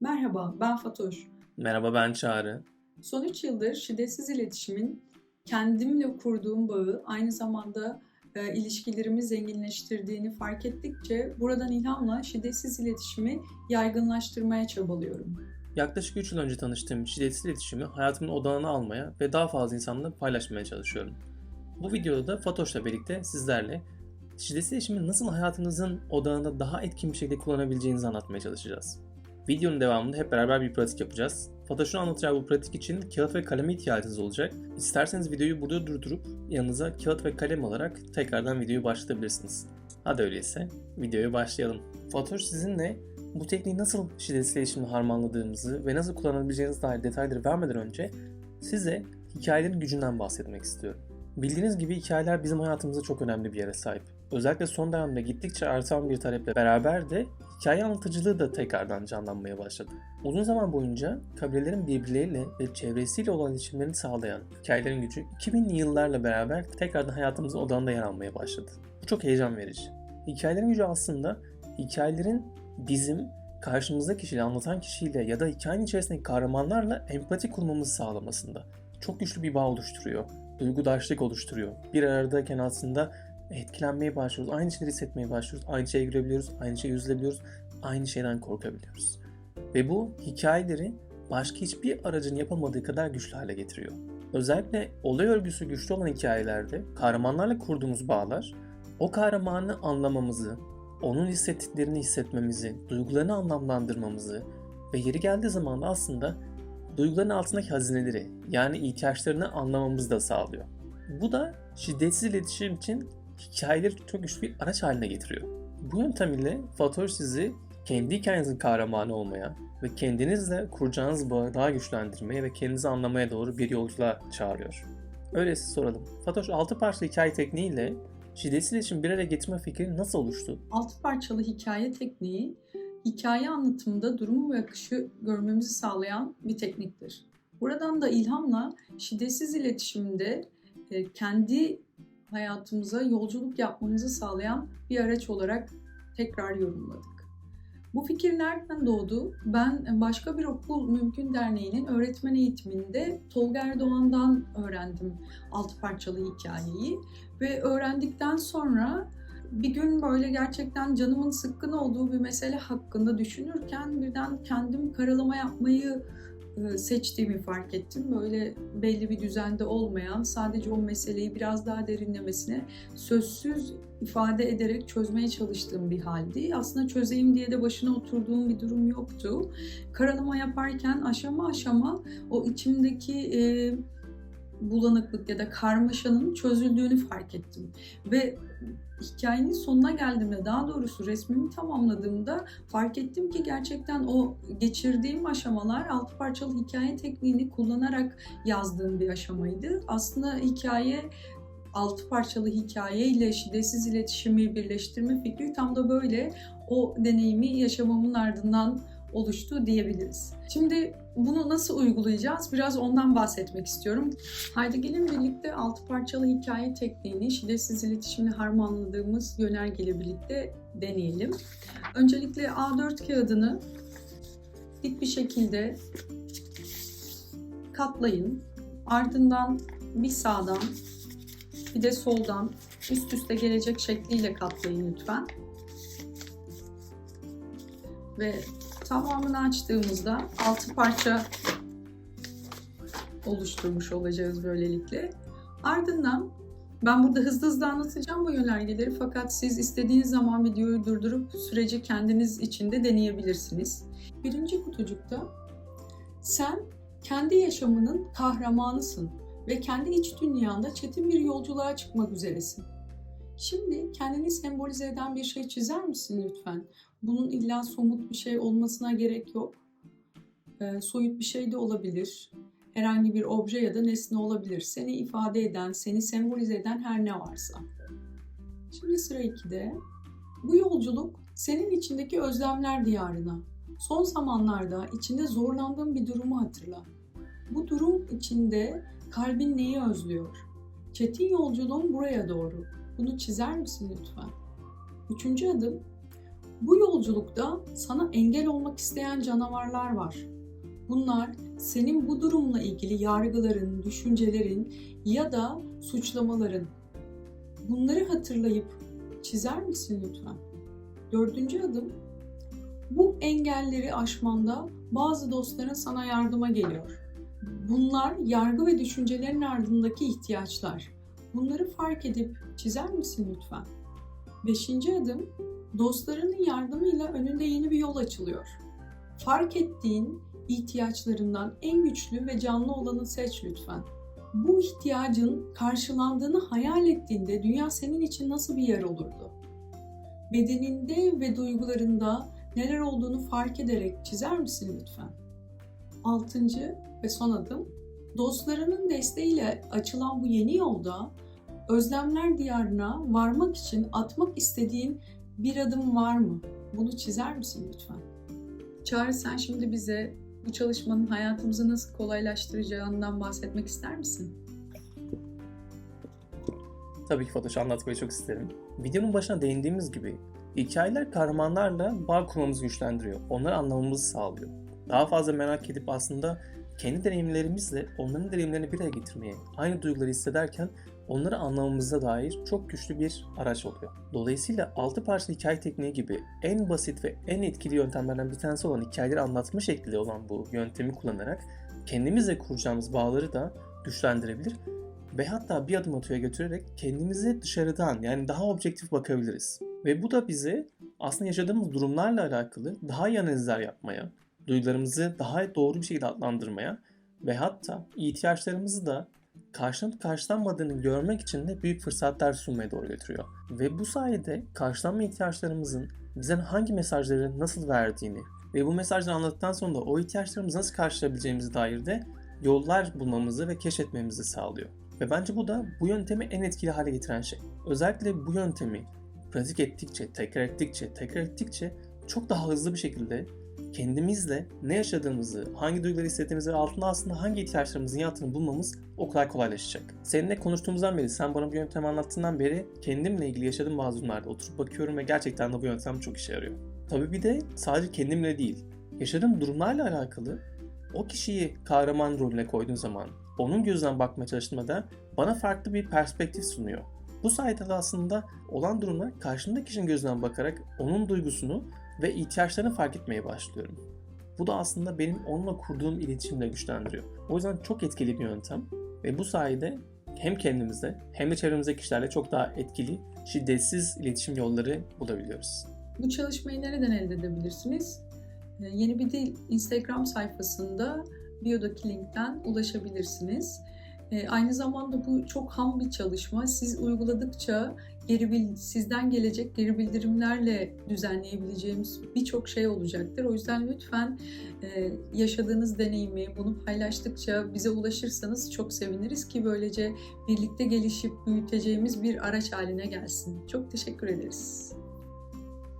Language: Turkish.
Merhaba, ben Fatoş. Merhaba ben Çağrı. Son 3 yıldır şiddetsiz iletişimin kendimle kurduğum bağı aynı zamanda e, ilişkilerimi zenginleştirdiğini fark ettikçe buradan ilhamla şiddetsiz iletişimi yaygınlaştırmaya çabalıyorum. Yaklaşık 3 yıl önce tanıştığım şiddetsiz iletişimi hayatımın odağına almaya ve daha fazla insanla paylaşmaya çalışıyorum. Bu videoda da Fatoş'la birlikte sizlerle şiddetsiz iletişimi nasıl hayatınızın odağında daha etkin bir şekilde kullanabileceğinizi anlatmaya çalışacağız. Videonun devamında hep beraber bir pratik yapacağız. Fatoş'un anlatacağı bu pratik için kağıt ve kaleme ihtiyacınız olacak. İsterseniz videoyu burada durdurup yanınıza kağıt ve kalem alarak tekrardan videoyu başlatabilirsiniz. Hadi öyleyse videoya başlayalım. Fatoş sizinle bu tekniği nasıl şiddetsiz iletişimle harmanladığımızı ve nasıl kullanabileceğiniz dair detayları vermeden önce size hikayelerin gücünden bahsetmek istiyorum. Bildiğiniz gibi hikayeler bizim hayatımızda çok önemli bir yere sahip. Özellikle son dönemde gittikçe artan bir taleple beraber de hikaye anlatıcılığı da tekrardan canlanmaya başladı. Uzun zaman boyunca kabilelerin birbirleriyle ve çevresiyle olan iletişimlerini sağlayan hikayelerin gücü 2000'li yıllarla beraber tekrardan hayatımızın odağında yer almaya başladı. Bu çok heyecan verici. Hikayelerin gücü aslında hikayelerin bizim karşımızdaki kişiyle, anlatan kişiyle ya da hikayenin içerisindeki kahramanlarla empati kurmamızı sağlamasında. Çok güçlü bir bağ oluşturuyor. Duygudaşlık oluşturuyor. Bir aradayken aslında etkilenmeye başlıyoruz. Aynı şeyleri hissetmeye başlıyoruz. Aynı şeye gülebiliyoruz. Aynı şeye üzülebiliyoruz. Aynı şeyden korkabiliyoruz. Ve bu hikayeleri başka hiçbir aracın yapamadığı kadar güçlü hale getiriyor. Özellikle olay örgüsü güçlü olan hikayelerde kahramanlarla kurduğumuz bağlar o kahramanı anlamamızı, onun hissettiklerini hissetmemizi, duygularını anlamlandırmamızı ve yeri geldiği zaman da aslında duyguların altındaki hazineleri yani ihtiyaçlarını anlamamızı da sağlıyor. Bu da şiddetsiz iletişim için hikayeleri çok güçlü bir araç haline getiriyor. Bu yöntem ile Fatoş sizi kendi hikayenizin kahramanı olmaya ve kendinizle kuracağınız bağı daha güçlendirmeye ve kendinizi anlamaya doğru bir yolculuğa çağırıyor. Öyleyse soralım. Fatoş 6 parçalı hikaye tekniğiyle şiddetsiz iletişim bir araya getirme fikri nasıl oluştu? Altı parçalı hikaye tekniği, hikaye anlatımında durumu ve akışı görmemizi sağlayan bir tekniktir. Buradan da ilhamla şiddetsiz iletişimde e, kendi hayatımıza yolculuk yapmamızı sağlayan bir araç olarak tekrar yorumladık. Bu fikir nereden doğdu? Ben başka bir okul Mümkün Derneği'nin öğretmen eğitiminde Tolga Erdoğan'dan öğrendim altı parçalı hikayeyi. Ve öğrendikten sonra bir gün böyle gerçekten canımın sıkkın olduğu bir mesele hakkında düşünürken birden kendim karalama yapmayı seçtiğimi fark ettim. Böyle belli bir düzende olmayan, sadece o meseleyi biraz daha derinlemesine sözsüz ifade ederek çözmeye çalıştığım bir haldi. Aslında çözeyim diye de başına oturduğum bir durum yoktu. Karalama yaparken aşama aşama o içimdeki e, bulanıklık ya da karmaşanın çözüldüğünü fark ettim. Ve hikayenin sonuna geldiğimde daha doğrusu resmimi tamamladığımda fark ettim ki gerçekten o geçirdiğim aşamalar altı parçalı hikaye tekniğini kullanarak yazdığım bir aşamaydı. Aslında hikaye altı parçalı hikaye ile şiddetsiz iletişimi birleştirme fikri tam da böyle o deneyimi yaşamamın ardından oluştu diyebiliriz. Şimdi bunu nasıl uygulayacağız? Biraz ondan bahsetmek istiyorum. Haydi gelin birlikte altı parçalı hikaye tekniğini şiddetsiz iletişimle harmanladığımız yönergeyle birlikte deneyelim. Öncelikle A4 kağıdını dik bir şekilde katlayın. Ardından bir sağdan bir de soldan üst üste gelecek şekliyle katlayın lütfen. Ve tamamını açtığımızda altı parça oluşturmuş olacağız böylelikle. Ardından ben burada hızlı hızlı anlatacağım bu yönergeleri fakat siz istediğiniz zaman videoyu durdurup süreci kendiniz içinde deneyebilirsiniz. Birinci kutucukta sen kendi yaşamının kahramanısın ve kendi iç dünyanda çetin bir yolculuğa çıkmak üzeresin. Şimdi kendini sembolize eden bir şey çizer misin lütfen? Bunun illa somut bir şey olmasına gerek yok. E, soyut bir şey de olabilir. Herhangi bir obje ya da nesne olabilir. Seni ifade eden, seni sembolize eden her ne varsa. Şimdi sıra 2'de. Bu yolculuk senin içindeki özlemler diyarına. Son zamanlarda içinde zorlandığın bir durumu hatırla. Bu durum içinde kalbin neyi özlüyor? Çetin yolculuğun buraya doğru. Bunu çizer misin lütfen? Üçüncü adım Bu yolculukta sana engel olmak isteyen canavarlar var. Bunlar senin bu durumla ilgili yargıların, düşüncelerin ya da suçlamaların. Bunları hatırlayıp çizer misin lütfen? Dördüncü adım, bu engelleri aşmanda bazı dostların sana yardıma geliyor. Bunlar yargı ve düşüncelerin ardındaki ihtiyaçlar. Bunları fark edip çizer misin lütfen? Beşinci adım, dostlarının yardımıyla önünde yeni bir yol açılıyor. Fark ettiğin ihtiyaçlarından en güçlü ve canlı olanı seç lütfen. Bu ihtiyacın karşılandığını hayal ettiğinde dünya senin için nasıl bir yer olurdu? Bedeninde ve duygularında neler olduğunu fark ederek çizer misin lütfen? Altıncı ve son adım, dostlarının desteğiyle açılan bu yeni yolda özlemler diyarına varmak için atmak istediğin bir adım var mı? Bunu çizer misin lütfen? Çağrı sen şimdi bize bu çalışmanın hayatımızı nasıl kolaylaştıracağından bahsetmek ister misin? Tabii ki Fatoş anlatmayı çok isterim. Videonun başına değindiğimiz gibi hikayeler kahramanlarla bağ kurmamızı güçlendiriyor. Onları anlamamızı sağlıyor. Daha fazla merak edip aslında kendi deneyimlerimizle onların deneyimlerini bir araya getirmeye, aynı duyguları hissederken onları anlamamıza dair çok güçlü bir araç oluyor. Dolayısıyla 6 parça hikaye tekniği gibi en basit ve en etkili yöntemlerden bir tanesi olan hikayeleri anlatma şekli olan bu yöntemi kullanarak kendimizle kuracağımız bağları da güçlendirebilir ve hatta bir adım öteye götürerek kendimize dışarıdan yani daha objektif bakabiliriz. Ve bu da bize aslında yaşadığımız durumlarla alakalı daha iyi analizler yapmaya, duygularımızı daha doğru bir şekilde adlandırmaya ve hatta ihtiyaçlarımızı da karşılanıp karşılanmadığını görmek için de büyük fırsatlar sunmaya doğru götürüyor. Ve bu sayede karşılanma ihtiyaçlarımızın bize hangi mesajları nasıl verdiğini ve bu mesajları anlattıktan sonra da o ihtiyaçlarımızı nasıl karşılayabileceğimize dair de yollar bulmamızı ve keşfetmemizi sağlıyor. Ve bence bu da bu yöntemi en etkili hale getiren şey. Özellikle bu yöntemi pratik ettikçe, tekrar ettikçe, tekrar ettikçe çok daha hızlı bir şekilde kendimizle ne yaşadığımızı, hangi duyguları hissettiğimizi ve altında aslında hangi ihtiyaçlarımızın yattığını bulmamız o kadar kolaylaşacak. Seninle konuştuğumuzdan beri, sen bana bu yöntemi anlattığından beri kendimle ilgili yaşadığım bazı durumlarda oturup bakıyorum ve gerçekten de bu yöntem çok işe yarıyor. Tabii bir de sadece kendimle değil, yaşadığım durumlarla alakalı o kişiyi kahraman rolüne koyduğum zaman, onun gözünden bakmaya çalıştığımda bana farklı bir perspektif sunuyor. Bu sayede de aslında olan durumlar karşımdaki kişinin gözünden bakarak onun duygusunu ve ihtiyaçlarını fark etmeye başlıyorum. Bu da aslında benim onunla kurduğum iletişimle güçlendiriyor. O yüzden çok etkili bir yöntem ve bu sayede hem kendimizde hem de çevremizdeki kişilerle çok daha etkili, şiddetsiz iletişim yolları bulabiliyoruz. Bu çalışmayı nereden elde edebilirsiniz? Ee, Yeni bir Dil Instagram sayfasında biodaki linkten ulaşabilirsiniz. Ee, Aynı zamanda bu çok ham bir çalışma. Siz uyguladıkça geri sizden gelecek geri bildirimlerle düzenleyebileceğimiz birçok şey olacaktır. O yüzden lütfen e, yaşadığınız deneyimi bunu paylaştıkça bize ulaşırsanız çok seviniriz ki böylece birlikte gelişip büyüteceğimiz bir araç haline gelsin. Çok teşekkür ederiz.